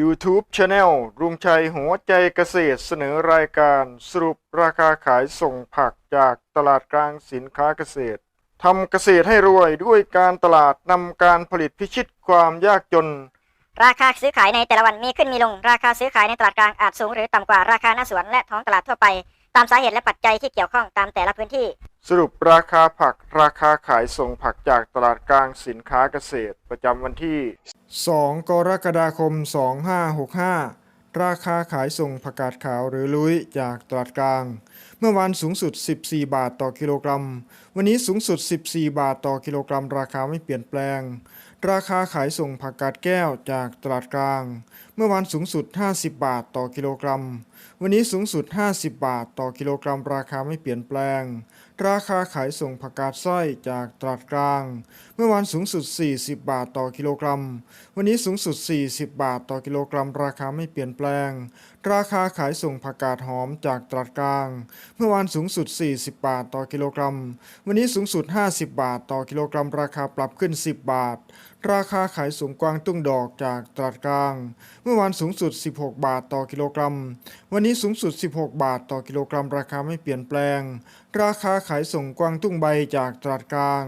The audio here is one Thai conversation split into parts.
YouTube Channel รุงชัยหัวใจเกษตรเสนอรายการสรุปราคาขายส่งผักจากตลาดกลางสินค้าเกษตรทำเกษตรให้รวยด้วยการตลาดนำการผลิตพิชิตความยากจน ราคาซื้อขายในแต่ละวันมีขึ้นมีลง ราคาซื้อขายในตลาดกลางอาจสูงหรือต่ำกว่าราคาหน้าสวนและท้องตลาดทั่วไป ตามสาเหตุและปัจจัยที่เกี่ยวข้องตามแต่ละพื้นที่ สรุปราคาผักราคาขายส่งผักจากตลาดกลางสินค้าเกษตร ประจำวันที่ 2 กรกฎาคม 2565 ราคาขายส่งผักกาดขาวหรือลุยจากตลาดกลาง เมื่อวานสูงสุด 14 บาทต่อกิโลกรัม วันนี้สูงสุด 14 บาทต่อกิโลกรัม ราคาไม่เปลี่ยนแปลง ราคาขายส่งผักกาดแก้วจากตลาดกลาง เมื่อวานสูงสุด 50 บาทต่อกิโลกรัม วันนี้สูงสุด 50 บาทต่อกิโลกรัม ราคาไม่เปลี่ยนแปลง ราคาขายส่งผักกาดสร้อยจากตลาดกลาง เมื่อวานสูงสุด 40 บาทต่อกิโลกรัม วันนี้สูงสุด 40 บาทต่อกิโลกรัม ราคาไม่เปลี่ยนแปลง ราคาขายส่งผักกาดหอมจากตลาดกลาง เมื่อวานสูงสุด 40 บาทต่อกิโลกรัม วันนี้สูงสุด 50 บาทต่อกิโลกรัม ราคาปรับขึ้น 10 บาท ราคาขายส่งกวางตุ้งดอกจากตลาดกลาง เมื่อวานสูงสุด 16 บาทต่อกิโลกรัม วันนี้สูงสุด 16 บาทต่อกิโลกรัม ราคาไม่เปลี่ยนแปลง ราคาขายส่งกวางตุ้งใบจากตลาดกลาง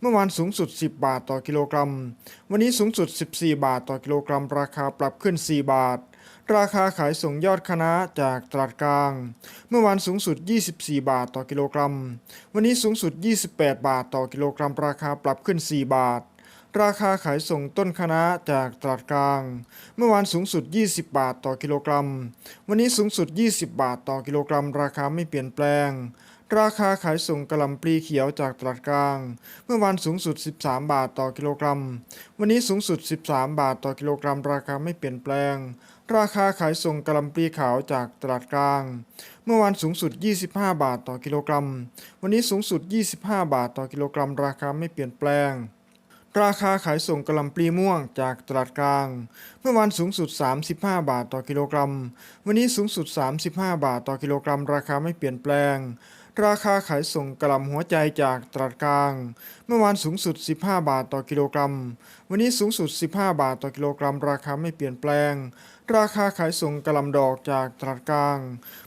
เมื่อวานสูงสุด 10 บาทต่อกิโลกรัม วันนี้สูงสุด 14 บาทต่อกิโลกรัม ราคาปรับขึ้น 4 บาทราคาขายส่งยอดคณะจากตลาดกลาง เมื่อวานสูงสุด 24 บาทต่อกิโลกรัม วันนี้สูงสุด 28 บาทต่อกิโลกรัม ราคาปรับขึ้น 4 บาท ราคาขายส่งต้นคะน้าจากตลาดกลาง เมื่อวานสูงสุด 20 บาทต่อกิโลกรัม วันนี้สูงสุด 20 บาทต่อกิโลกรัม ราคาไม่เปลี่ยนแปลง ราคาขายส่งกระลำปลีเขียวจากตลาดกลาง เมื่อวานสูงสุด 13 บาทต่อกิโลกรัม วันนี้สูงสุด 13 บาทต่อกิโลกรัม ราคาไม่เปลี่ยนแปลง ราคาขายส่งกระลำปลีขาวจากตลาดกลาง เมื่อวานสูงสุด 25 บาทต่อกิโลกรัม วันนี้สูงสุด 25 บาทต่อกิโลกรัม ราคาไม่เปลี่ยนแปลง ราคาขายส่งกระหล่ำปลีม่วงจากตลาดกลาง เมื่อวานสูงสุด 35 บาทต่อกิโลกรัม วันนี้สูงสุด 35 บาทต่อกิโลกรัม ราคาไม่เปลี่ยนแปลง ราคาขายส่งกระหล่ำหัวใจจากตลาดกลาง เมื่อวานสูงสุด 15 บาทต่อกิโลกรัม วันนี้สูงสุด 15 บาทต่อกิโลกรัม ราคาไม่เปลี่ยนแปลง ราคาขายส่งกระหล่ำดอกจากตลาดกลาง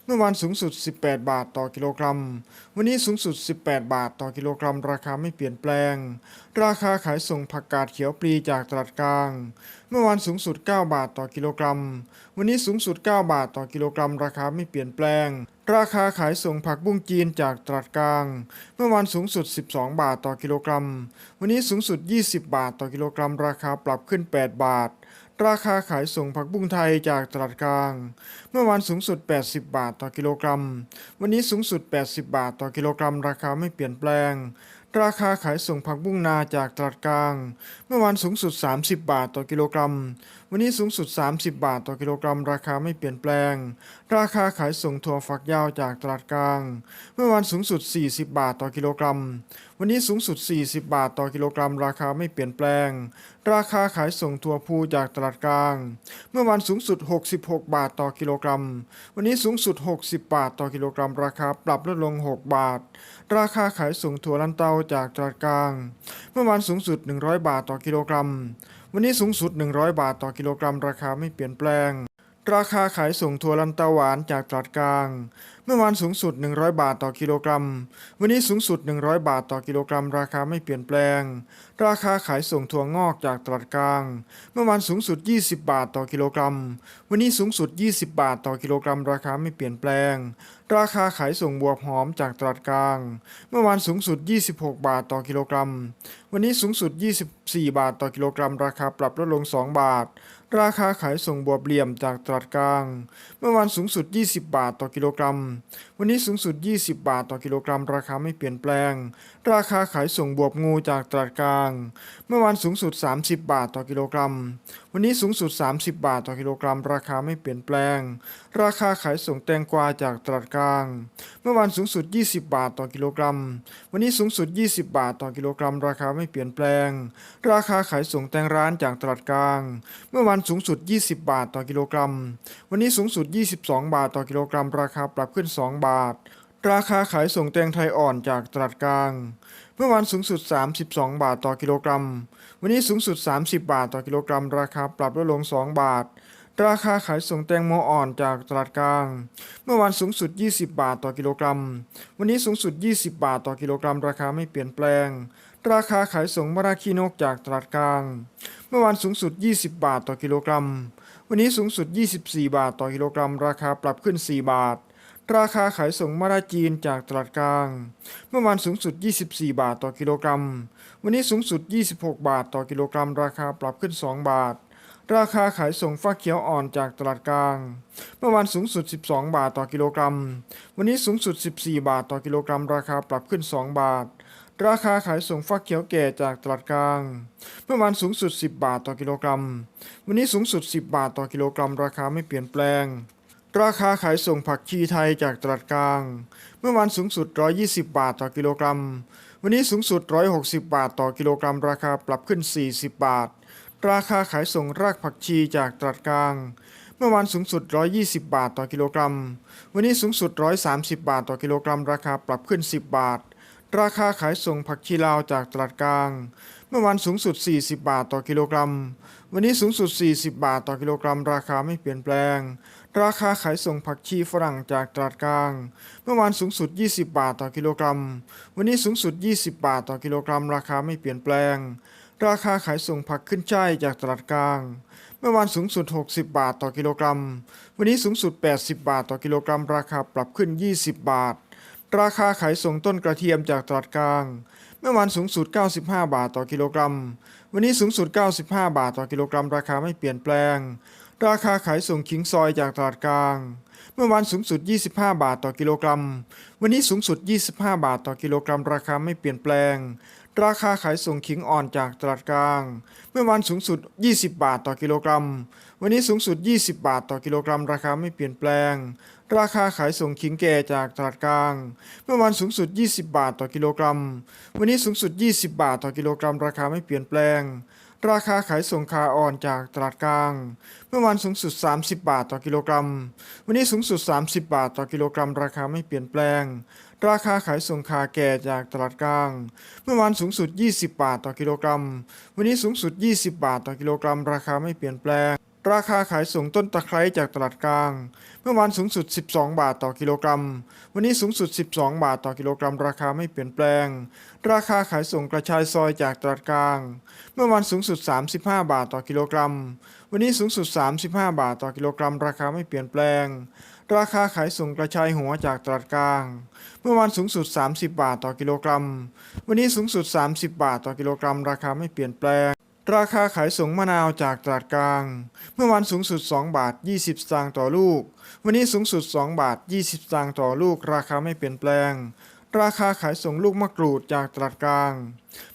เมื่อวานสูงสุด 18 บาทต่อกิโลกรัม วันนี้สูงสุด 18 บาทต่อกิโลกรัม ราคาไม่เปลี่ยนแปลง ราคาขายส่งผักกาดเขียวปลีจากตลาดกลาง เมื่อวานสูงสุด 9 บาทต่อกิโลกรัม วันนี้สูงสุด 9 บาทต่อกิโลกรัม ราคาไม่เปลี่ยนแปลง ราคาขายส่งผักบุ้งจีนจากตลาดกลาง เมื่อวานสูงสุด 12 บาทต่อกิโลกรัม วันนี้สูงสุด 20 บาทต่อกิโลกรัม ราคาปรับขึ้น 8 บาท ราคาขายส่งผักบุ้งไทยจากตลาดกลาง เมื่อวานสูงสุด 80 บาทต่อกิโลกรัม วันนี้สูงสุด 80 บาทต่อกิโลกรัม ราคาไม่เปลี่ยนแปลง ราคาขายส่งผักบุ้งนาจากตลาดกลาง เมื่อวานสูงสุด 30 บาทต่อกิโลกรัม วันนี้สูงสุด 30 บาทต่อกิโลกรัม ราคาไม่เปลี่ยนแปลง ราคาขายส่งถั่วฝักยาวจากตลาดกลาง เมื่อวานสูงสุด 40 บาทต่อกิโลกรัม วันนี้สูงสุด 40 บาทต่อกิโลกรัม ราคาไม่เปลี่ยนแปลง ราคาขายส่งถั่วพูจากตลาดกลาง เมื่อวานสูงสุด 66 บาทต่อกิโลกรัม วันนี้สูงสุด 60 บาทต่อกิโลกรัม ราคาปรับลดลง 6 บาท ราคาขายส่งถั่วลันเตาจากตลาดกลาง เมื่อวานสูงสุด 100 บาทต่อกิโลกรัม วันนี้สูงสุด 100 บาทต่อกิโลกรัม ราคาไม่เปลี่ยนแปลง ราคาขายส่งถั่วลันเตาหวานจากตลาดกลาง เมื่อวานสูงสุด 100 บาทต่อกิโลกรัม วันนี้สูงสุด 100 บาทต่อกิโลกรัม ราคาไม่เปลี่ยนแปลง ราคาขายส่งถั่วงอกจากตลาดกลาง เมื่อวานสูงสุด 20 บาทต่อกิโลกรัม วันนี้สูงสุด 20 บาทต่อกิโลกรัม ราคาไม่เปลี่ยนแปลง ราคาขายส่งบวบหอมจากตลาดกลาง เมื่อวานสูงสุด 26 บาทต่อกิโลกรัม วันนี้สูงสุด 24 บาทต่อกิโลกรัม ราคาปรับลดลง 2 บาท ราคาขายส่งบวบเหลี่ยมจากตลาดกลาง เมื่อวานสูงสุด 20 บาทต่อกิโลกรัม วันนี้สูงสุด 20 บาทต่อกิโลกรัม ราคาไม่เปลี่ยนแปลง ราคาขายส่งบวบงูจากตลาดกลาง เมื่อวานสูงสุด 30 บาทต่อกิโลกรัม วันนี้สูงสุด 30 บาทต่อกิโลกรัม ราคาไม่เปลี่ยนแปลง ราคาขายส่งแตงกวาจากตลาดกลาง เมื่อวานสูงสุด 20 บาทต่อกิโลกรัม วันนี้สูงสุด 20 บาทต่อกิโลกรัม ราคาไม่เปลี่ยนแปลง ราคาขายส่งแตงร้านจากตลาดกลาง เมื่อวันสูงสุด 20 บาทต่อกิโลกรัม วันนี้สูงสุด 22 บาทต่อกิโลกรัม ราคาปรับขึ้น 2 บาท ราคาขายส่งแตงไทยอ่อนจากตลาดกลาง มื่อวันสูงสุด 32 บาทต่อกิโลกรัม วันนี้สูงสุด 30 บาทต่อกิโลกรัม ราคาปรับลดลง 2 บาท ราคาขายส่งแตงโมอ่อนจากตลาดกลาง เมื่อวานสูงสุด 20 บาทต่อกิโลกรัม วันนี้สูงสุด 20 บาทต่อกิโลกรัม ราคาไม่เปลี่ยนแปลง ราคาขายส่งมะระขี้นกจากตลาดกลาง เมื่อวานสูงสุด 20 บาทต่อกิโลกรัม วันนี้สูงสุด 24 บาทต่อกิโลกรัม ราคาปรับขึ้น 4 บาท ราคาขายส่งมะระจีนจากตลาดกลาง เมื่อวานสูงสุด 24 บาทต่อกิโลกรัม วันนี้สูงสุด 26 บาทต่อกิโลกรัม ราคาปรับขึ้น 2 บาท ราคาขายส่งฟักเขียวอ่อนจากตลาดกลาง เมื่อวานสูงสุด 12 บาทต่อกิโลกรัม วันนี้สูงสุด 14 บาทต่อกิโลกรัม ราคาปรับขึ้น 2 บาทราคาขายส่งฟักเขียวแก่จากตลาดกลาง เมื่อวานสูงสุด 10 บาทต่อกิโลกรัม วันนี้สูงสุด 10 บาทต่อกิโลกรัม ราคาไม่เปลี่ยนแปลง ราคาขายส่งผักชีไทยจากตลาดกลาง เมื่อวานสูงสุด 120 บาทต่อกิโลกรัม วันนี้สูงสุด 160 บาทต่อกิโลกรัม ราคาปรับขึ้น 40 บาท ราคาขายส่งรากผักชีจากตลาดกลาง เมื่อวานสูงสุด 120 บาทต่อกิโลกรัม วันนี้สูงสุด 130 บาทต่อกิโลกรัม ราคาปรับขึ้น 10 บาท ราคาขายส่งผักชีลาวจากตลาดกลาง เมื่อวานสูงสุด 40 บาทต่อกิโลกรัม วันนี้สูงสุด 40 บาทต่อกิโลกรัม ราคาไม่เปลี่ยนแปลง ราคาขายส่งผักชีฝรั่งจากตลาดกลาง เมื่อวานสูงสุด 20 บาทต่อกิโลกรัม วันนี้สูงสุด 20 บาทต่อกิโลกรัม ราคาไม่เปลี่ยนแปลง ราคาขายส่งผักขึ้นช่ายจากตลาดกลาง เมื่อวานสูงสุด 60 บาทต่อกิโลกรัม วันนี้สูงสุด 80 บาทต่อกิโลกรัม ราคาปรับขึ้น 20 บาท ราคาขายส่งต้นกระเทียมจากตลาดกลาง เมื่อวานสูงสุด 95 บาทต่อกิโลกรัม วันนี้สูงสุด 95 บาทต่อกิโลกรัม ราคาไม่เปลี่ยนแปลง ราคาขายส่งขิงซอยจากตลาดกลาง เมื่อวานสูงสุด 25 บาทต่อกิโลกรัม วันนี้สูงสุด 25 บาทต่อกิโลกรัม ราคาไม่เปลี่ยนแปลง ราคาขายส่งขิงอ่อนจากตลาดกลาง เมื่อวานสูงสุด 20 บาทต่อกิโลกรัม วันนี้สูงสุด 20 บาทต่อกิโลกรัม ราคาไม่เปลี่ยนแปลง ราคาขายส่งขิงแก่จากตลาดกลาง เมื่อวานสูงสุด 20 บาทต่อกิโลกรัม วันนี้สูงสุด 20 บาทต่อกิโลกรัม ราคาไม่เปลี่ยนแปลง ราคาขายส่งคาอ่อนจากตลาดกลาง เมื่อวานสูงสุด 30 บาทต่อกิโลกรัม วันนี้สูงสุด 30 บาทต่อกิโลกรัม ราคาไม่เปลี่ยนแปลง ราคาขายส่งคาแก่จากตลาดกลาง เมื่อวานสูงสุด 20 บาทต่อกิโลกรัม วันนี้สูงสุด 20 บาทต่อกิโลกรัม ราคาไม่เปลี่ยนแปลง ราคาขายส่งต้นตะไคร้จากตลาดกลาง เมื่อวานสูงสุด 12 บาทต่อกิโลกรัม วันนี้สูงสุด 12 บาทต่อกิโลกรัม ราคาไม่เปลี่ยนแปลง ราคาขายส่งกระชายซอยจากตลาดกลาง เมื่อวานสูงสุด 35 บาทต่อกิโลกรัม วันนี้สูงสุด 35 บาทต่อกิโลกรัม ราคาไม่เปลี่ยนแปลง ราคาขายส่งกระชายหัวจากตลาดกลาง เมื่อวานสูงสุด 30 บาทต่อกิโลกรัม วันนี้สูงสุด 30 บาทต่อกิโลกรัม ราคาไม่เปลี่ยนแปลง ราคาขายส่งมะนาวจากตลาดกลาง เมื่อวานสูงสุด 2 บาท 20 สตางค์ต่อลูก วันนี้สูงสุด 2 บาท 20 สตางค์ต่อลูก ราคาไม่เปลี่ยนแปลง ราคาขายส่งลูกมะกรูดจากตลาดกลาง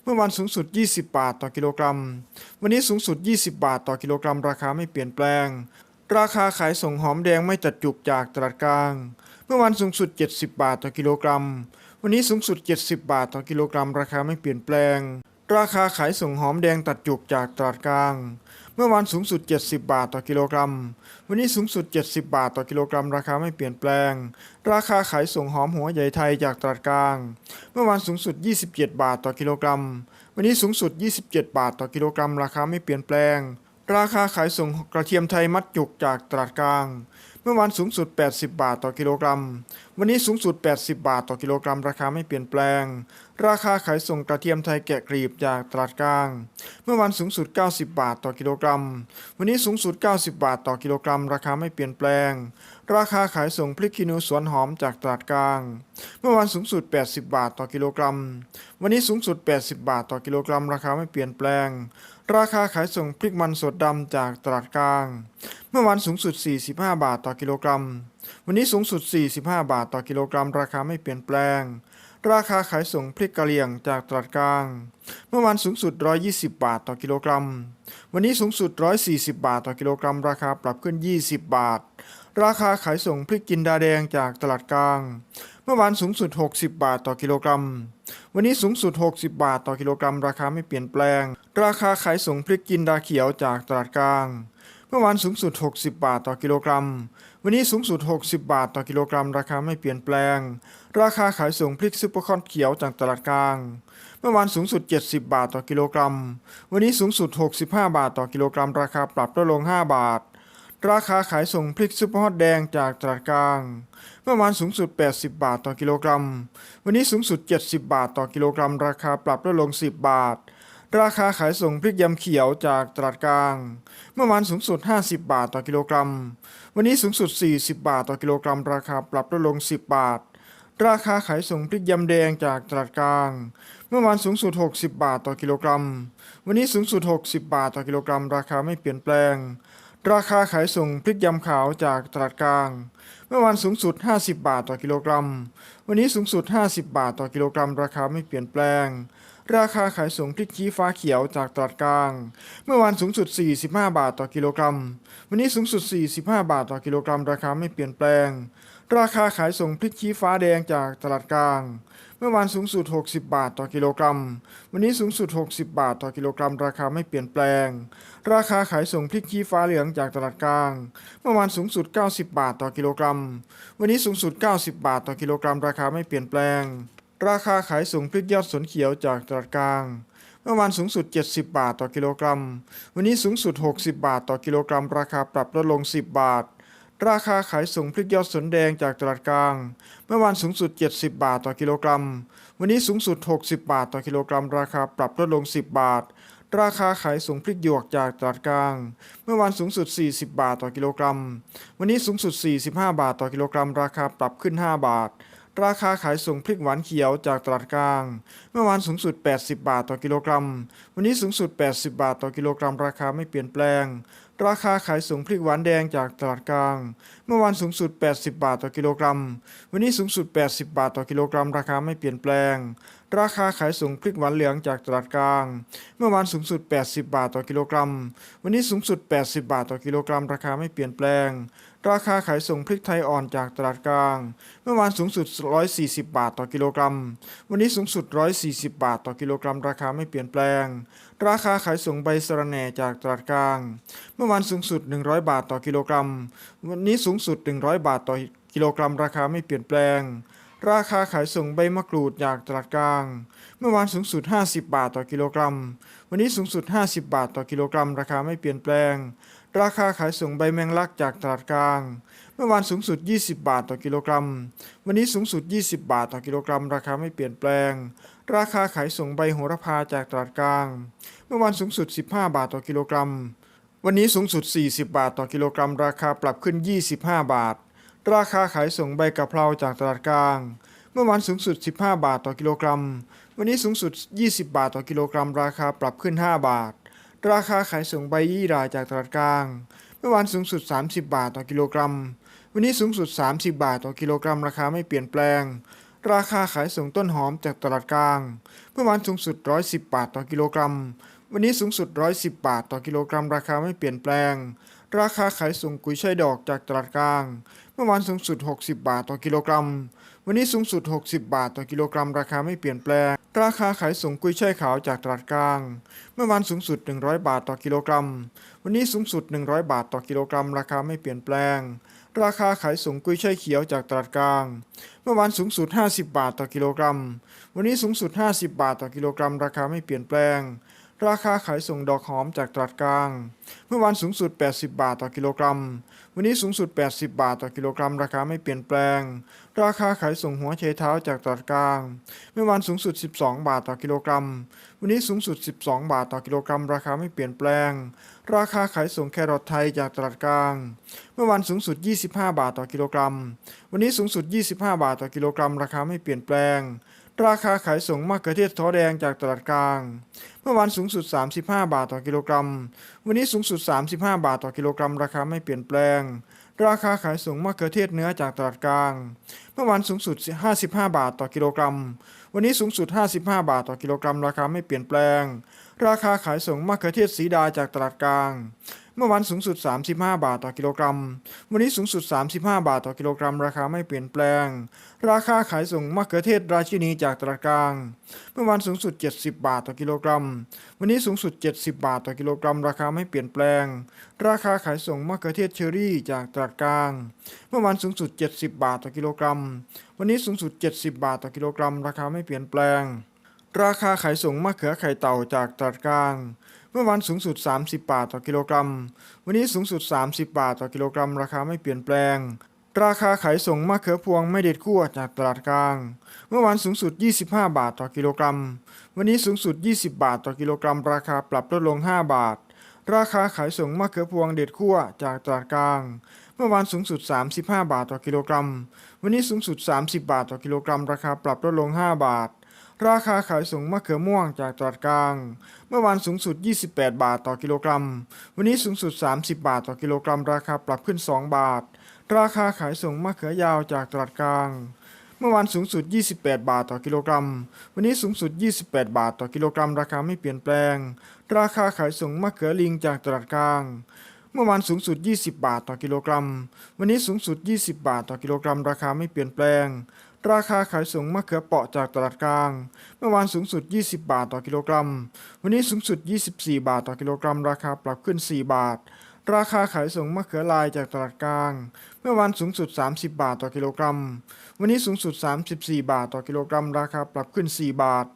เมื่อวันสูงสุด 20 บาทต่อกิโลกรัม วันนี้สูงสุด 20 บาทต่อกิโลกรัม ราคาไม่เปลี่ยนแปลง ราคาขายส่งหอมแดงไม่จัดจุกจากตลาดกลาง เมื่อวันสูงสุด 70 บาทต่อกิโลกรัม วันนี้สูงสุด 70 บาทต่อกิโลกรัม ราคาไม่เปลี่ยนแปลง ราคาขายส่งหอมแดงตัดจุกจากตลาดกลาง เมื่อวันสูงสุด 70 บาทต่อกิโลกรัม วันนี้สูงสุด 70 บาทต่อกิโลกรัม ราคาไม่เปลี่ยนแปลง ราคาขายส่งหอมหัวใหญ่ไทยจากตลาดกลาง เมื่อวันสูงสุด 27 บาทต่อกิโลกรัม วันนี้สูงสุด 27 บาทต่อกิโลกรัม ราคาไม่เปลี่ยนแปลง ราคาขายส่งกระเทียมไทยมัดจุกจากตลาดกลาง เมื่อวันสูงสุด 80 บาทต่อกิโลกรัม วันนี้สูงสุด 80 บาทต่อกิโลกรัม ราคาไม่เปลี่ยนแปลง ราคาขายส่งกระเทียมไทยแกะกรีบจากตลาดกลาง เมื่อวันสูงสุด 90 บาทต่อกิโลกรัม วันนี้สูงสุด 90 บาทต่อกิโลกรัม ราคาไม่เปลี่ยนแปลง ราคาขายส่งพริกขี้หนูสวนหอมจากตลาดกลาง เมื่อวันสูงสุด 80 บาทต่อกิโลกรัม วันนี้สูงสุด 80 บาทต่อกิโลกรัม ราคาไม่เปลี่ยนแปลง ราคาขายส่งพริกมันสดดำจากตลาดกลาง เมื่อวันสูงสุด 45 บาทต่อกิโลกรัม วันนี้สูงสุด 45 บาทต่อกิโลกรัม ราคาไม่เปลี่ยนแปลง ราคาขายส่งพริกกะเหรี่ยงจากตลาดกลาง เมื่อวันสูงสุด 120 บาทต่อกิโลกรัม วันนี้สูงสุด 140 บาทต่อกิโลกรัม ราคาปรับขึ้น 20 บาท ราคาขายส่งพริกจินดาแดงจากตลาดกลาง เมื่อวานสูงสุด 60 บาทต่อกิโลกรัม วันนี้สูงสุด 60 บาทต่อกิโลกรัม ราคาไม่เปลี่ยนแปลง ราคาขายส่งพริกจินดาเขียวจากตลาดกลาง เมื่อวานสูงสุด 60 บาทต่อกิโลกรัม วันนี้สูงสุด 60 บาทต่อกิโลกรัม ราคาไม่เปลี่ยนแปลง ราคาขายส่งพริกซุปเปอร์คอนเขียวจากตลาดกลาง เมื่อวานสูงสุด 70 บาทต่อกิโลกรัม วันนี้สูงสุด 65 บาทต่อกิโลกรัม ราคาปรับลดลง 5 บาท ราคาขายส่งพริกซุปเปอร์ฮอตแดงจากตลาดกลาง เมื่อวานสูงสุด 80 บาทต่อกิโลกรัม วันนี้สูงสุด 70 บาทต่อกิโลกรัม ราคาปรับลดลง 10 บาท ราคาขายส่งพริกยำเขียวจากตลาดกลาง เมื่อวานสูงสุด 50 บาทต่อกิโลกรัม วันนี้สูงสุด 40 บาทต่อกิโลกรัม ราคาปรับลดลง 10 บาท ราคาขายส่งพริกยำแดงจากตลาดกลาง เมื่อวานสูงสุด 60 บาทต่อกิโลกรัม วันนี้สูงสุด 60 บาทต่อกิโลกรัม ราคาไม่เปลี่ยนแปลงราคาขายส่งพริกยำขาวจากตลาดกลาง เมื่อวานสูงสุด 50 บาทต่อกิโลกรัม วันนี้สูงสุด 50 บาทต่อกิโลกรัม ราคาไม่เปลี่ยนแปลง ราคาขายส่งพริกชี้ฟ้าเขียวจากตลาดกลาง เมื่อวานสูงสุด 45 บาทต่อกิโลกรัม วันนี้สูงสุด 45 บาทต่อกิโลกรัม ราคาไม่เปลี่ยนแปลง ราคาขายส่งพริกชี้ฟ้าแดงจากตลาดกลาง เมื่อวานสูงสุด 60 บาทต่อกิโลกรัม วันนี้สูงสุด 60 บาทต่อกิโลกรัม ราคาไม่เปลี่ยนแปลง ราคาขายส่งพริกชี้ฟ้าเหลืองจากตลาดกลาง เมื่อวานสูงสุด 90 บาทต่อกิโลกรัม วันนี้สูงสุด 90 บาทต่อกิโลกรัม ราคาไม่เปลี่ยนแปลง ราคาขายส่งพริกยอดสนเขียวจากตลาดกลาง เมื่อวานสูงสุด 70 บาทต่อกิโลกรัม วันนี้สูงสุด 60 บาทต่อกิโลกรัม ราคาปรับลดลง 10 บาท ราคาขายส่งพริกยอดสนแดงจากตลาดกลาง เมื่อวานสูงสุด 70 บาทต่อกิโลกรัม วันนี้สูงสุด 60 บาทต่อกิโลกรัม ราคาปรับลดลง 10 บาท ราคาขายส่งพริกหยวกจากตลาดกลาง เมื่อวานสูงสุด 40 บาทต่อกิโลกรัม วันนี้สูงสุด 45 บาทต่อกิโลกรัม ราคาปรับขึ้น 5 บาท ราคาขายส่งพริกหวานเขียวจากตลาดกลาง เมื่อวานสูงสุด 80 บาทต่อกิโลกรัม วันนี้สูงสุด 80 บาทต่อกิโลกรัม ราคาไม่เปลี่ยนแปลง ราคาขายส่งพริกหวานแดงจากตลาดกลาง เมื่อวานสูงสุด 80 บาทต่อกิโลกรัม วันนี้สูงสุด 80 บาทต่อกิโลกรัม ราคาไม่เปลี่ยนแปลง ราคาขายส่งพริกหวานเหลืองจากตลาดกลาง เมื่อวานสูงสุด 80 บาทต่อกิโลกรัม วันนี้สูงสุด 80 บาทต่อกิโลกรัม ราคาไม่เปลี่ยนแปลง ราคาขายส่งพริกไทยอ่อนจากตลาดกลาง เมื่อวานสูงสุด 140 บาทต่อกิโลกรัม วันนี้สูงสุด 140 บาทต่อกิโลกรัม ราคาไม่เปลี่ยนแปลง ราคาขายส่งใบสะระแหน่จากตลาดกลาง เมื่อวานสูงสุด 100 บาทต่อกิโลกรัม วันนี้สูงสุด 100 บาทต่อกิโลกรัม ราคาไม่เปลี่ยนแปลงราคาขายส่งใบมะกรูดจากตลาดกลาง เมื่อวานสูงสุด 50 บาทต่อกิโลกรัม วันนี้สูงสุด 50 บาทต่อกิโลกรัม ราคาไม่เปลี่ยนแปลง ราคาขายส่งใบแมงลักจากตลาดกลาง เมื่อวานสูงสุด 20 บาทต่อกิโลกรัม วันนี้สูงสุด 20 บาทต่อกิโลกรัม ราคาไม่เปลี่ยนแปลง ราคาขายส่งใบโหระพาจากตลาดกลาง เมื่อวานสูงสุด 15 บาทต่อกิโลกรัม วันนี้สูงสุด 40 บาทต่อกิโลกรัม ราคาปรับขึ้น 25 บาท ราคาขายส่งใบกะเพราจากตลาดกลาง เมื่อวานสูงสุด 15 บาทต่อกิโลกรัม วันนี้สูงสุด 20 บาทต่อกิโลกรัม ราคาปรับขึ้น 5 บาท ราคาขายส่งใบยี่หร่าจากตลาดกลาง เมื่อวานสูงสุด 30 บาทต่อกิโลกรัม วันนี้สูงสุด 30 บาทต่อกิโลกรัม ราคาไม่เปลี่ยนแปลง ราคาขายส่งต้นหอมจากตลาดกลาง เมื่อวานสูงสุด 110 บาทต่อกิโลกรัม วันนี้สูงสุด 110 บาทต่อกิโลกรัม ราคาไม่เปลี่ยนแปลง ราคาขายส่งกุยช่ายดอกจากตลาดกลาง เมื่อวานสูงสุด 60 บาทต่อกิโลกรัม วันนี้สูงสุด 60 บาทต่อกิโลกรัมราคาไม่เปลี่ยนแปลง ราคาขายส่งกุยช่ายขาวจากตลาดกลาง เมื่อวานสูงสุด 100 บาทต่อกิโลกรัม วันนี้สูงสุด 100 บาทต่อกิโลกรัม ราคาไม่เปลี่ยนแปลง ราคาขายส่งกุยช่ายเขียวจากตลาดกลาง เมื่อวานสูงสุด 50 บาทต่อกิโลกรัม วันนี้สูงสุด 50 บาทต่อกิโลกรัม ราคาไม่เปลี่ยนแปลง ราคาขายส่งดอกหอมจากตลาดกลาง เมื่อวานสูงสุด 80 บาทต่อกิโลกรัม วันนี้สูงสุด 80 บาทต่อกิโลกรัม ราคาไม่เปลี่ยนแปลง ราคาขายส่งหัวไชเท้าจากตลาดกลาง เมื่อวานสูงสุด 12 บาทต่อกิโลกรัม วันนี้สูงสุด 12 บาทต่อกิโลกรัม ราคาไม่เปลี่ยนแปลง ราคาขายส่งแครอทไทยจากตลาดกลาง เมื่อวานสูงสุด 25 บาทต่อกิโลกรัม วันนี้สูงสุด 25 บาทต่อกิโลกรัม ราคาไม่เปลี่ยนแปลง ราคาขายส่งมะเขือเทศท้อแดงจากตลาดกลาง เมื่อวานสูงสุด 35 บาทต่อกิโลกรัม วันนี้สูงสุด 35 บาทต่อกิโลกรัม ราคาไม่เปลี่ยนแปลง ราคาขายส่งมะเขือเทศเนื้อจากตลาดกลาง เมื่อวานสูงสุด 55 บาทต่อกิโลกรัม วันนี้สูงสุด 55 บาทต่อกิโลกรัม ราคาไม่เปลี่ยนแปลง ราคาขายส่งมะเขือเทศสีดาจากตลาดกลาง เมื่อวันสูงสุด 35 บาทต่อกิโลกรัม วันนี้สูงสุด 35 บาทต่อกิโลกรัม ราคาไม่เปลี่ยนแปลง ราคาขายส่งมะเขือเทศราชินีจากตลาดกลาง เมื่อวันสูงสุด 70 บาทต่อกิโลกรัม วันนี้สูงสุด 70 บาทต่อกิโลกรัม ราคาไม่เปลี่ยนแปลง ราคาขายส่งมะเขือเทศเชอรี่จากตลาดกลาง เมื่อวันสูงสุด 70 บาทต่อกิโลกรัม วันนี้สูงสุด 70 บาทต่อกิโลกรัม ราคาไม่เปลี่ยนแปลง ราคาขายส่งมะเขือไข่เต่าจากตลาดกลาง มื่อวานสูงสุด 30 บาทต่อกิโลกรัม วันนี้สูงสุด 30 บาทต่อกิโลกรัม ราคาไม่เปลี่ยนแปลง ราคาขายส่งมะเขือพวงไม่เด็ดคั่วจากตลาดกลาง เมื่อวานสูงสุด 25 บาทต่อกิโลกรัม วันนี้สูงสุด 20 บาทต่อกิโลกรัม ราคาปรับลดลง 5 บาท ราคาขายส่งมะเขือพวงเด็ดคั่วจากตลาดกลางเมื่อวานสูงสุด 35 บาทต่อกิโลกรัม วันนี้สูงสุด 30 บาทต่อกิโลกรัม ราคาปรับลดลง 5 บาท ราคาขายส่งมะเขือม่วงจากตลาดกลาง เมื่อวานสูงสุด 28 บาทต่อกิโลกรัม วันนี้สูงสุด 30 บาทต่อกิโลกรัม ราคาปรับขึ้น 2 บาท ราคาขายส่งมะเขือยาวจากตลาดกลาง เมื่อวานสูงสุด 28 บาทต่อกิโลกรัม วันนี้สูงสุด 28 บาทต่อกิโลกรัม ราคาไม่เปลี่ยนแปลง ราคาขายส่งมะเขือลิงจากตลาดกลาง เมื่อวานสูงสุด 20 บาทต่อกิโลกรัม วันนี้สูงสุด 20 บาทต่อกิโลกรัม ราคาไม่เปลี่ยนแปลง ราคาขายส่งมะเขือเปราะจากตลาดกลาง เมื่อวานสูงสุด 20 บาทต่อกิโลกรัม วันนี้สูงสุด 24 บาทต่อกิโลกรัม ราคาปรับขึ้น 4 บาท ราคาขายส่งมะเขือลายจากตลาดกลาง เมื่อวานสูงสุด 30 บาทต่อกิโลกรัม วันนี้สูงสุด 34 บาทต่อกิโลกรัม ราคาปรับขึ้น 4 บาท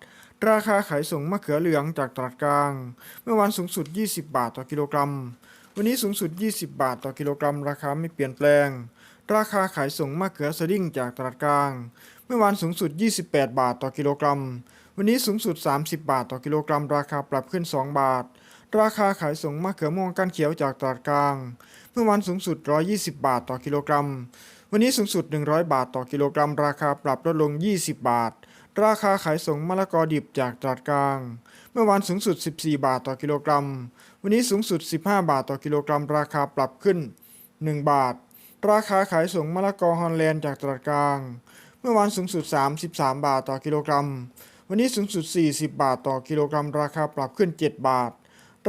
ราคาขายส่งมะเขือเหลืองจากตลาดกลาง เมื่อวานสูงสุด 20 บาทต่อกิโลกรัม วันนี้สูงสุด 20 บาทต่อกิโลกรัม ราคาไม่เปลี่ยนแปลง ราคาขายส่งมะเขือสดิ้งจากตลาดกลาง เมื่อวานสูงสุด 28 บาทต่อกิโลกรัม วันนี้สูงสุด 30 บาทต่อกิโลกรัม ราคาปรับขึ้น 2 บาท ราคาขายส่งมะเขือม่วงก้านเขียวจากตลาดกลาง เมื่อวานสูงสุด 120 บาทต่อกิโลกรัม วันนี้สูงสุด 100 บาทต่อกิโลกรัม ราคาปรับลดลง 20 บาท ราคาขายส่งมะละกอดิบจากตลาดกลาง เมื่อวานสูงสุด 14 บาทต่อกิโลกรัม วันนี้สูงสุด 15 บาทต่อกิโลกรัม ราคาปรับขึ้น 1 บาท ราคาขายส่งมะละกอฮอลแลนด์จากตลาดกลาง เมื่อวานสูงสุด 33 บาทต่อกิโลกรัม วันนี้สูงสุด 40 บาทต่อกิโลกรัม ราคาปรับขึ้น 7 บาท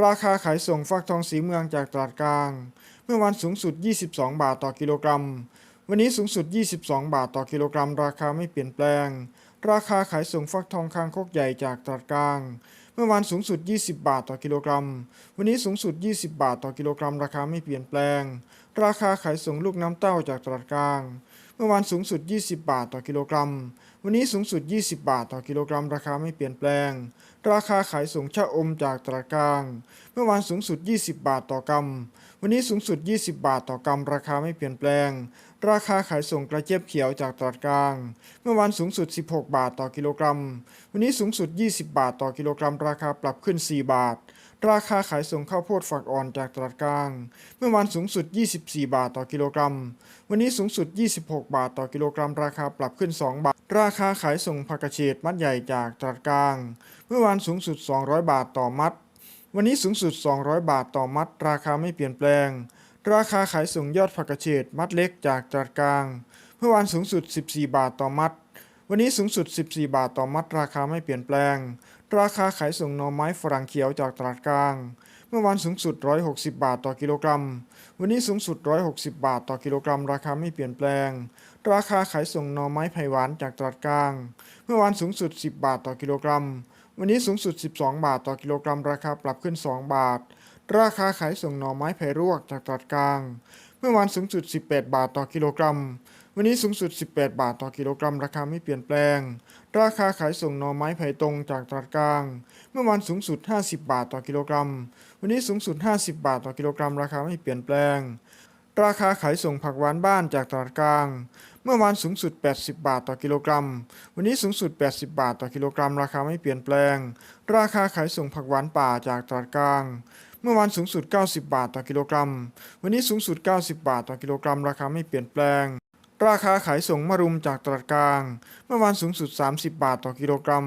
ราคาขายส่งฟักทองสีเมืองจากตลาดกลาง เมื่อวานสูงสุด 22 บาทต่อกิโลกรัม วันนี้สูงสุด 22 บาทต่อกิโลกรัม ราคาไม่เปลี่ยนแปลง ราคาขายส่งฟักทองคางคกใหญ่จากตลาดกลาง เมื่อวานสูงสุด 20 บาทต่อกิโลกรัม วันนี้สูงสุด 20 บาทต่อกิโลกรัม ราคาไม่เปลี่ยนแปลง ราคาขายส่งลูกน้ำเต้าจากตลาดกลาง เมื่อวานสูงสุด 20 บาทต่อกิโลกรัม วันนี้สูงสุด 20 บาทต่อกิโลกรัม ราคาไม่เปลี่ยนแปลง ราคาขายส่งชะอมจากตลาดกลาง เมื่อวานสูงสุด 20 บาทต่อกำวันนี้สูงสุด 20 บาทต่อกำราคาไม่เปลี่ยนแปลง ราคาขายส่งกระเจี๊ยบเขียวจากตลาดกลาง เมื่อวานสูงสุด 16 บาทต่อกิโลกรัม วันนี้สูงสุด 20 บาทต่อกิโลกรัม ราคาปรับขึ้น 4 บาท ราคาขายส่งข้าวโพดฝักอ่อนจากตลาดกลาง เมื่อวานสูงสุด 24 บาทต่อกิโลกรัม วันนี้สูงสุด 26 บาทต่อกิโลกรัม ราคาปรับขึ้น 2 บาท ราคาขายส่งผักกระเฉดมัดใหญ่จากตลาดกลาง เมื่อวานสูงสุด 200 บาทต่อมัด วันนี้สูงสุด 200 บาทต่อมัด ราคาไม่เปลี่ยนแปลง ราคาขายส่งยอดผักกระเฉดมัดเล็กจากตลาดกลาง เมื่อวานสูงสุด 14 บาทต่อมัด วันนี้สูงสุด 14 บาทต่อมัด ราคาไม่เปลี่ยนแปลง ราคาขายส่งหน่อไม้ฝรั่งเขียวจากตลาดกลาง เมื่อวานสูงสุด 160 บาทต่อกิโลกรัม วันนี้สูงสุด 160 บาทต่อกิโลกรัม ราคาไม่เปลี่ยนแปลง ราคาขายส่งหน่อไม้ไผ่หวานจากตลาดกลาง เมื่อวานสูงสุด 10 บาทต่อกิโลกรัม วันนี้สูงสุด 12 บาทต่อกิโลกรัม ราคาปรับขึ้น 2 บาท ราคาขายส่งหน่อไม้ไผ่รวกจากตลาดกลาง เมื่อวานสูงสุด 18 บาทต่อกิโลกรัม วันนี้สูงสุด 18 บาทต่อกิโลกรัม ราคาไม่เปลี่ยนแปลง ราคาขายส่งหน่อไม้ไผ่ตรงจากตลาดกลาง เมื่อวานสูงสุด 50 บาทต่อกิโลกรัม วันนี้สูงสุด 50 บาทต่อกิโลกรัม ราคาไม่เปลี่ยนแปลง ราคาขายส่งผักหวานบ้านจากตลาดกลาง เมื่อวานสูงสุด 80 บาทต่อกิโลกรัม วันนี้สูงสุด 80 บาทต่อกิโลกรัม ราคาไม่เปลี่ยนแปลง ราคาขายส่งผักหวานป่าจากตลาดกลาง เมื่อวานสูงสุด 90 บาทต่อกิโลกรัม วันนี้สูงสุด 90 บาทต่อกิโลกรัม ราคาไม่เปลี่ยนแปลง ราคาขายส่งมะรุมจากตลาดกลาง เมื่อวานสูงสุด 30 บาทต่อกิโลกรัม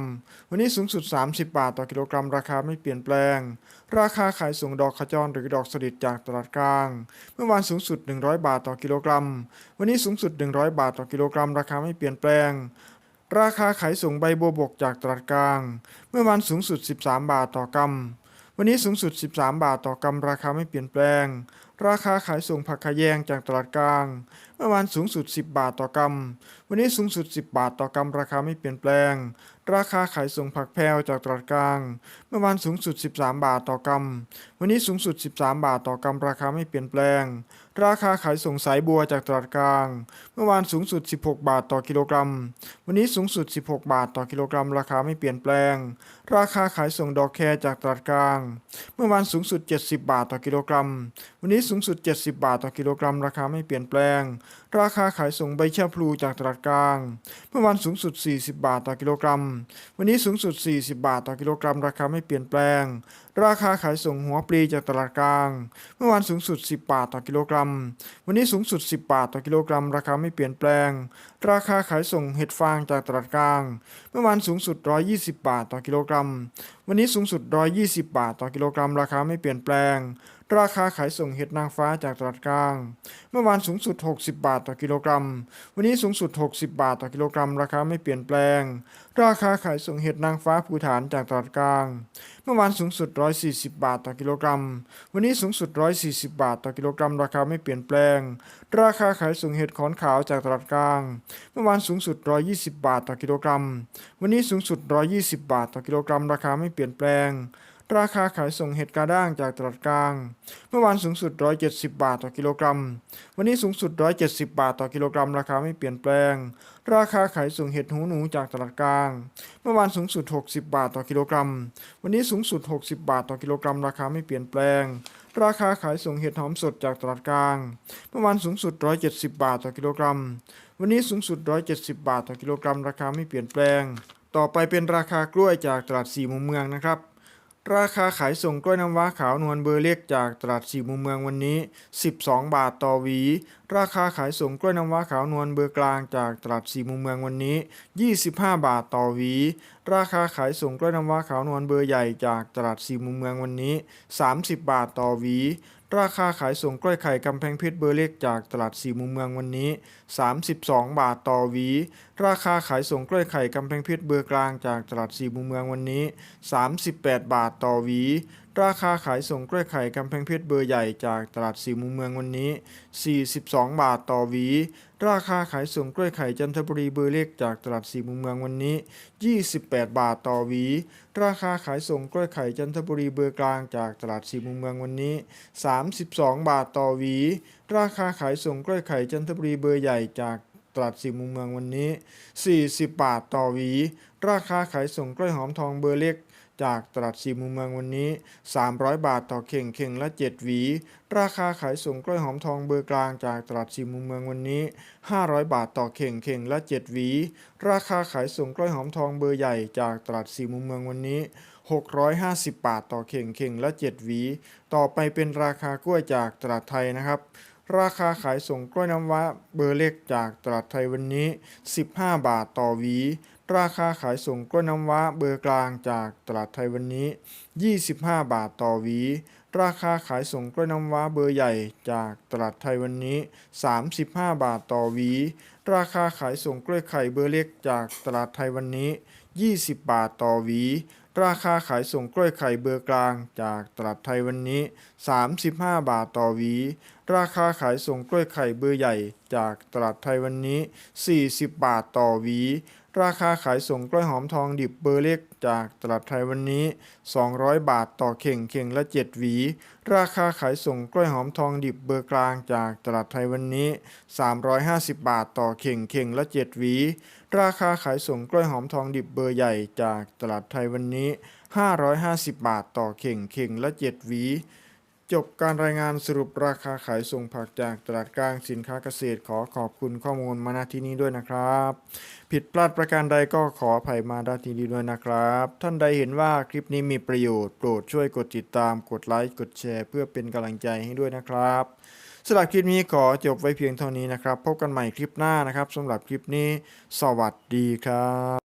วันนี้สูงสุด 30 บาทต่อกิโลกรัม ราคาไม่เปลี่ยนแปลง ราคาขายส่งดอกขจรหรือดอกสลิดจากตลาดกลาง เมื่อวานสูงสุด 100 บาทต่อกิโลกรัม วันนี้สูงสุด 100 บาทต่อกิโลกรัม ราคาไม่เปลี่ยนแปลงราคาขายส่งใบบัวบกจากตลาดกลาง เมื่อวานสูงสุด 13 บาทต่อกำ วันนี้สูงสุด 13 บาทต่อกำราคาไม่เปลี่ยนแปลง ราคาขายส่งผักขะแยงจากตลาดกลาง เมื่อวานสูงสุด 10 บาทต่อกรัม วันนี้สูงสุด 10 บาทต่อกรัม ราคาไม่เปลี่ยนแปลง ราคาขายส่งผักแพรวจากตลาดกลาง เมื่อวานสูงสุด 13 บาทต่อกรัม วันนี้สูงสุด 13 บาทต่อกรัม ราคาไม่เปลี่ยนแปลง ราคาขายส่งสายบัวจากตลาดกลาง เมื่อวานสูงสุด 16 บาทต่อกิโลกรัม วันนี้สูงสุด 16 บาทต่อกิโลกรัม ราคาไม่เปลี่ยนแปลง ราคาขายส่งดอกแครจากตลาดกลาง เมื่อวานสูงสุด 70 บาทต่อกิโลกรัม วันนี้สูงสุด 70 บาทต่อกิโลกรัม ราคาไม่เปลี่ยนแปลง ราคาขายส่งใบเชื่อพลูจากตลาดกลาง เมื่อวานสูงสุด 40 บาทต่อกิโลกรัม วันนี้สูงสุด 40 บาทต่อกิโลกรัม ราคาไม่เปลี่ยนแปลง ราคาขายส่งหัวปลีจากตลาดกลาง เมื่อวานสูงสุด 10 บาทต่อกิโลกรัม วันนี้สูงสุด 10 บาทต่อกิโลกรัม ราคาไม่เปลี่ยนแปลง ราคาขายส่งเห็ดฟางจากตลาดกลาง เมื่อวานสูงสุด 120 บาทต่อกิโลกรัม วันนี้สูงสุด 120 บาทต่อกิโลกรัม ราคาไม่เปลี่ยนแปลง ราคาขายส่งเห็ดนางฟ้าจากตลาดกลาง เมื่อวานสูงสุด 60 บาทต่อกิโลกรัม วันนี้สูงสุด 60 บาทต่อกิโลกรัม ราคาไม่เปลี่ยนแปลง ราคาขายส่งเห็ดนางฟ้าภูฐานจากตลาดกลาง เมื่อวานสูงสุด 140 บาทต่อกิโลกรัม วันนี้สูงสุด 140 บาทต่อกิโลกรัม ราคาไม่เปลี่ยนแปลง ราคาขายส่งเห็ดขอนขาวจากตลาดกลาง เมื่อวานสูงสุด 120 บาทต่อกิโลกรัม วันนี้สูงสุด 120 บาทต่อกิโลกรัม ราคาไม่เปลี่ยนแปลง ราคาขายส่งเห็ดกาด้างจากตลาดกลาง เมื่อวานสูงสุด 170 บาทต่อกิโลกรัม วันนี้สูงสุด 170 บาทต่อกิโลกรัม ราคาไม่เปลี่ยนแปลง ราคาขายส่งเห็ดหูหนูจากตลาดกลาง เมื่อวานสูงสุด 60 บาทต่อกิโลกรัม วันนี้สูงสุด 60 บาทต่อกิโลกรัม ราคาไม่เปลี่ยนแปลง ราคาขายส่งเห็ดหอมสดจากตลาดกลาง เมื่อวานสูงสุด 170 บาทต่อกิโลกรัม วันนี้สูงสุด 170 บาทต่อกิโลกรัม ราคาไม่เปลี่ยนแปลง ต่อไปเป็นราคากล้วยจากตลาดสี่มุมเมืองนะครับ ราคาขายส่งกล้วยน้ำว้าขาวนวลเบอร์เล็กจากตลาดสี่มุมเมืองวันนี้ 12 บาทต่อหวี ราคาขายส่งกล้วยน้ำว้าขาวนวลเบอร์กลางจากตลาดสี่มุมเมืองวันนี้ 25 บาทต่อหวี ราคาขายส่งกล้วยน้ำว้าขาวนวลเบอร์ใหญ่จากตลาดสี่มุมเมืองวันนี้ 30 บาทต่อหวี ราคาขายส่งกล้วยไข่กำแพงเพชรเบอร์เล็กจากตลาดสี่มุมเมืองวันนี้ 32 บาทต่อหวี ราคาขายส่งกล้วยไข่กำแพงเพชรเบอร์กลางจากตลาดสี่มุมเมืองวันนี้ 38 บาทต่อหวี ราคาขายส่งกล้วยไข่กำแพงเพชรเบอร์ใหญ่จากตลาดสี่มุมเมืองวันนี้ 42 บาทต่อหวี ราคาขายส่งกล้วยไข่จันทบุรีเบอร์เล็กจากตลาดสี่มุมเมืองวันนี้ 28 บาทต่อหวี ราคาขายส่งกล้วยไข่จันทบุรีเบอร์กลางจากตลาดสี่มุมเมืองวันนี้ 32 บาทต่อหวี ราคาขายส่งกล้วยไข่จันทบุรีเบอร์ใหญ่จากตลาดสี่มุมเมืองวันนี้ 40 บาทต่อหวี ราคาขายส่งกล้วยหอมทองเบอร์เล็ก จากตลาดสี่มุมเมืองวันนี้ 300 บาทต่อเข่งเข่งละ 7 หวี ราคาขายส่งกล้วยหอมทองเบอร์กลางจากตลาดสี่มุมเมืองวันนี้ 500 บาทต่อเข่งเข่งละ 7 หวี ราคาขายส่งกล้วยหอมทองเบอร์ใหญ่จากตลาดสี่มุมเมืองวันนี้ 650 บาทต่อเข่งเข่งละ 7 หวี ต่อไปเป็นราคากล้วยจากตลาดไทยนะครับราคาขายส่งกล้วยน้ำว้าเบอร์เล็กจากตลาดไทยวันนี้ 15 บาทต่อหวี ราคาขายส่งกล้วยน้ำว้าเบอร์กลางจากตลาดไทยวันนี้ 25 บาทต่อหวี ราคาขายส่งกล้วยน้ำว้าเบอร์ใหญ่จากตลาดไทยวันนี้ 35 บาทต่อหวี ราคาขายส่งกล้วยไข่เบอร์เล็กจากตลาดไทยวันนี้ 20 บาทต่อหวี ราคาขายส่งกล้วยไข่เบอร์กลางจากตลาดไทยวันนี้ 35 บาทต่อหวี ราคาขายส่งกล้วยไข่เบอร์ใหญ่จากตลาดไทยวันนี้ 40 บาทต่อหวี ราคาขายส่งกล้วยหอมทองดิบเบอร์เล็กจากตลาดไทยวันนี้ 200 บาทต่อเข่งเข่งละ 7 หวี ราคาขายส่งกล้วยหอมทองดิบเบอร์กลางจากตลาดไทยวันนี้ 350 บาทต่อเข่งเข่งละ 7 หวี ราคาขายส่งกล้วยหอมทองดิบเบอร์ใหญ่จากตลาดไทยวันนี้ 550 บาทต่อเข่งเข่งละ 7 หวี จบการรายงานสรุปราคาขายส่งผักจากตลาดกลางสินค้าเกษตรขอขอบคุณข้อมูลมาณที่นี้ด้วยนะครับ ผิดพลาดประการใดก็ขออภัยมาณที่นี้ด้วยนะครับ ท่านใดเห็นว่าคลิปนี้มีประโยชน์โปรดช่วยกดติดตามกดไลค์กดแชร์เพื่อเป็นกำลังใจให้ด้วยนะครับสำหรับคลิปนี้ขอจบไว้เพียงเท่านี้นะครับ พบกันใหม่คลิปหน้านะครับสำหรับคลิปนี้ สวัสดีครับ